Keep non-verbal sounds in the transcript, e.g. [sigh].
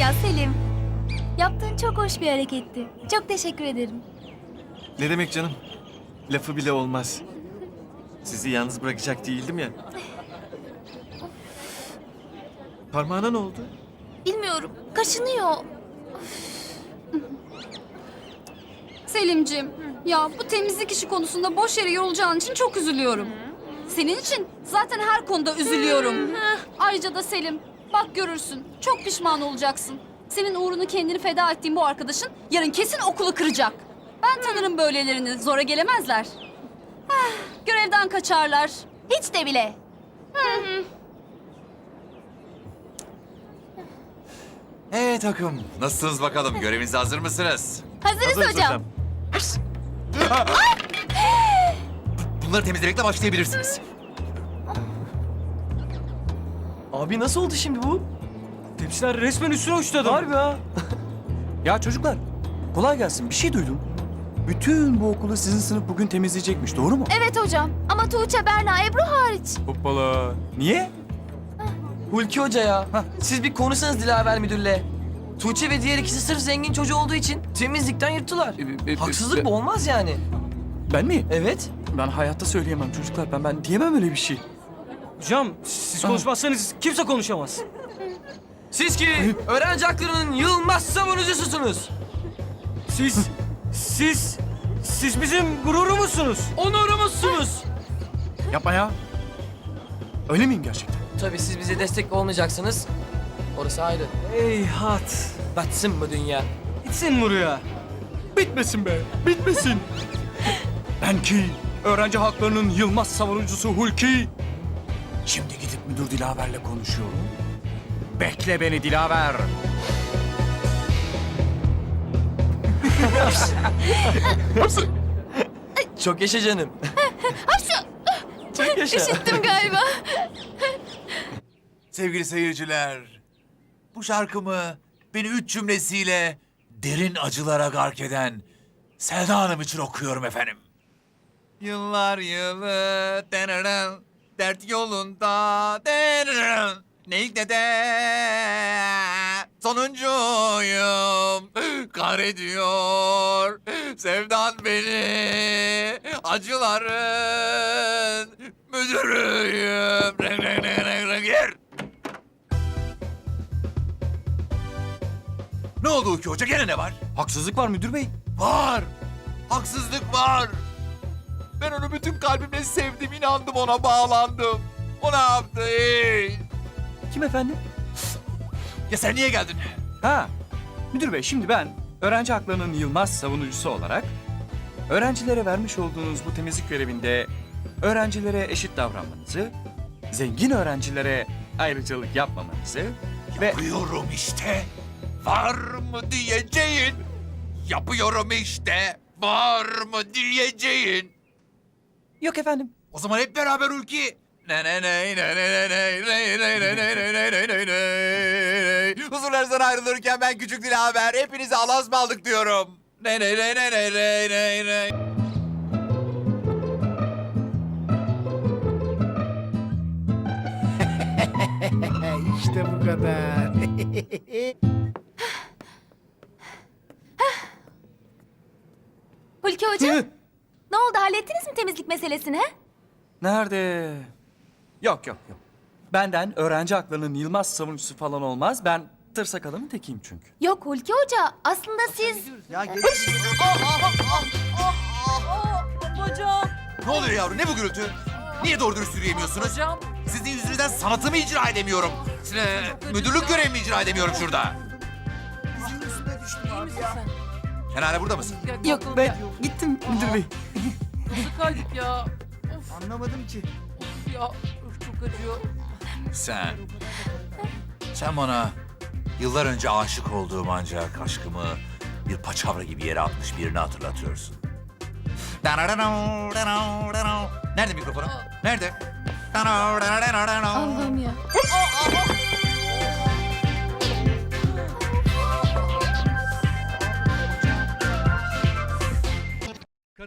Ya Selim, yaptığın çok hoş bir hareketti. Çok teşekkür ederim. Ne demek canım? Lafı bile olmaz. Sizi yalnız bırakacak değildim ya. Parmağına ne oldu? Bilmiyorum, kaşınıyor. Selimciğim, ya bu temizlik işi konusunda boş yere yorulacağın için çok üzülüyorum. Senin için zaten her konuda üzülüyorum. Ayrıca da Selim, bak görürsün, çok pişman olacaksın. Senin uğrunu kendini feda ettiğin bu arkadaşın yarın kesin okulu kıracak. Ben tanırım böylelerini, zora gelemezler. Ah, Görevden kaçarlar. Hiç de bile. Ee takım, nasılsınız bakalım? Görevinize hazır mısınız? Hazırız Hazırız hocam. Bunları temizlemekle başlayabilirsiniz. Abi nasıl oldu şimdi bu? Tepsiler resmen üstüne uçtu adam. Harbi ha. [laughs] ya çocuklar kolay gelsin bir şey duydum. Bütün bu okulu sizin sınıf bugün temizleyecekmiş doğru mu? Evet hocam. Ama Tuğçe, Berna, Ebru hariç. Hoppala. Niye? Hulki Hoca ya. Siz bir konuşsanız Dilaver Müdür'le. Tuğçe ve diğer ikisi sırf zengin çocuğu olduğu için temizlikten yırttılar. E, e, Haksızlık e, bu olmaz yani. Ben mi? Evet. Ben hayatta söyleyemem çocuklar. Ben ben diyemem öyle bir şey. Hocam siz konuşmazsanız kimse konuşamaz. Siz ki öğrenci haklarının yılmaz savunucususunuz. Siz, siz, siz bizim gururumuzsunuz. Onurumuzsunuz. Yapma ya. Öyle miyim gerçekten? Tabii siz bize destek olmayacaksınız. Orası ayrı. Ey hat. Batsın mı dünya? Gitsin buraya. Bitmesin be. Bitmesin. ben ki öğrenci haklarının Yılmaz savunucusu Hulki. Şimdi gidip müdür Dilaver'le konuşuyorum. Bekle beni Dilaver. Çok yaşa canım. Çok yaşa. Üşüttüm galiba. Sevgili seyirciler, bu şarkımı beni üç cümlesiyle derin acılara gark eden Selda Hanım için okuyorum efendim. Yıllar yılı deneren, dert yolunda deneren, ne ilk ne de sonuncuyum kahrediyor sevdan beni acıların müdürüyüm. Renk, renk, renk, renk, renk, yer. Ne oldu ki hoca gene ne var? Haksızlık var müdür bey. Var. Haksızlık var. Ben onu bütün kalbimle sevdim, inandım ona, bağlandım. O ne yaptı? Ey? Kim efendim? Ya sen niye geldin? Ha, müdür bey şimdi ben öğrenci haklarının Yılmaz savunucusu olarak öğrencilere vermiş olduğunuz bu temizlik görevinde öğrencilere eşit davranmanızı, zengin öğrencilere ayrıcalık yapmamanızı ve Yapıyorum işte. Var mı diyeceğin? Yapıyorum işte. Var mı diyeceğin? Yok efendim. O zaman hep beraber Ülki. Ne ne ne ne ne ne ne ne ne ne ne ne ne ne ne Huzurlarınızdan ayrılırken ben küçük Dilaver hepinize Allah'a ısmarladık diyorum. Ne ne ne ne ne ne ne ne işte bu kadar. Hulki hocam, ne oldu? Hallettiniz mi temizlik meselesini? he? Nerede? Yok yok yok. Benden öğrenci haklarının Yılmaz savunucusu falan olmaz. Ben tırsak adamın tekiyim çünkü. Yok Hulki Hoca, aslında siz... Ne oluyor yavrum ne bu gürültü? Niye doğru dürüst yürüyemiyorsunuz? Sizin yüzünüzden sanatımı icra edemiyorum. Size müdürlük görevimi icra edemiyorum şurada. Sen hala burada mısın? Yok ben gittim müdür bey. Kaydık ya. Anlamadım ki. Of ya. Öf, çok acıyor. Sen. Sen bana yıllar önce aşık olduğum ancak aşkımı bir paçavra gibi yere atmış birini hatırlatıyorsun. Nerede mikrofonum? Nerede? Allah'ım ya.